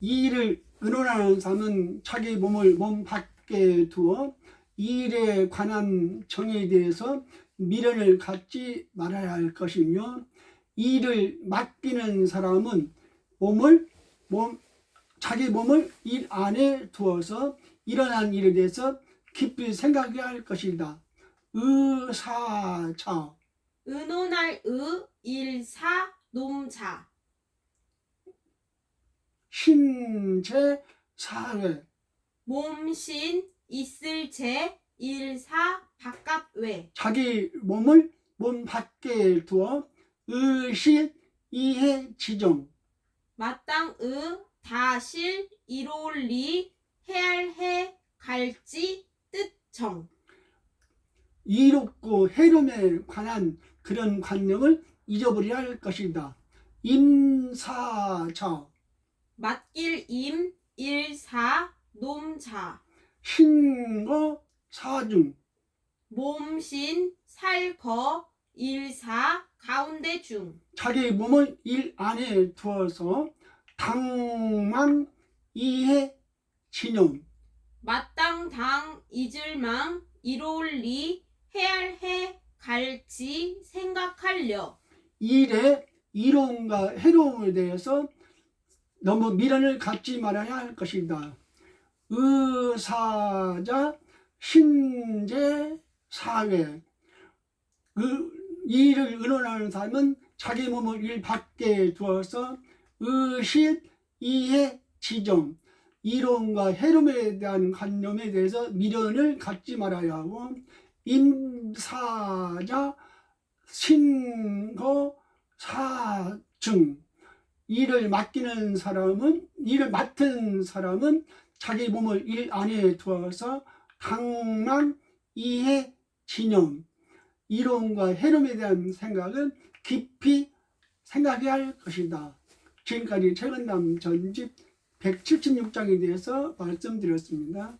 이 일을 의논하는 사람은 자기 몸을 몸 밖에 두어 이 일에 관한 정에 대해서 미련을 갖지 말아야 할 것이며 이 일을 맡기는 사람은 몸을 몸 자기 몸을 일 안에 두어서 일어난 일에 대해서 깊이 생각해야 할 것이다. 의사차 의논할 의, 일사, 놈자. 신체 사회 몸신, 있을 제, 일사, 바깥 외. 자기 몸을 몸 밖에 두어 의식 이해 지정 마땅 의, 다실, 이로리, 해할해, 갈지, 뜻정. 이롭고 해롬에 관한 그런 관념을 잊어버려야 할 것이다. 임사자 맡길 임, 일 사, 놈 자. 신거 사중 몸 신, 살 거, 일 사, 가운데 중. 자기 몸을 일 안에 두어서 당망 이해 진용 마땅 당 잊을망 이로리 해할해 갈지 생각하려 일의 이로움과 해로움에 대해서 너무 미련을 갖지 말아야 할 것이다. 의사자 신재 사회 그 일을 의논하는 사람은 자기 몸을 일 밖에 두어서 의식 이해 지정 이론과 해롬에 대한 관념에 대해서 미련을 갖지 말아야 하고 임사자 신거 사증 일을 맡기는 사람은 일을 맡은 사람은 자기 몸을 일 안에 두어서 강남 이해 진영 이론과 해롬에 대한 생각은 깊이 생각해야 할 것이다. 지금까지 최근남 전집 176장에 대해서 말씀드렸습니다.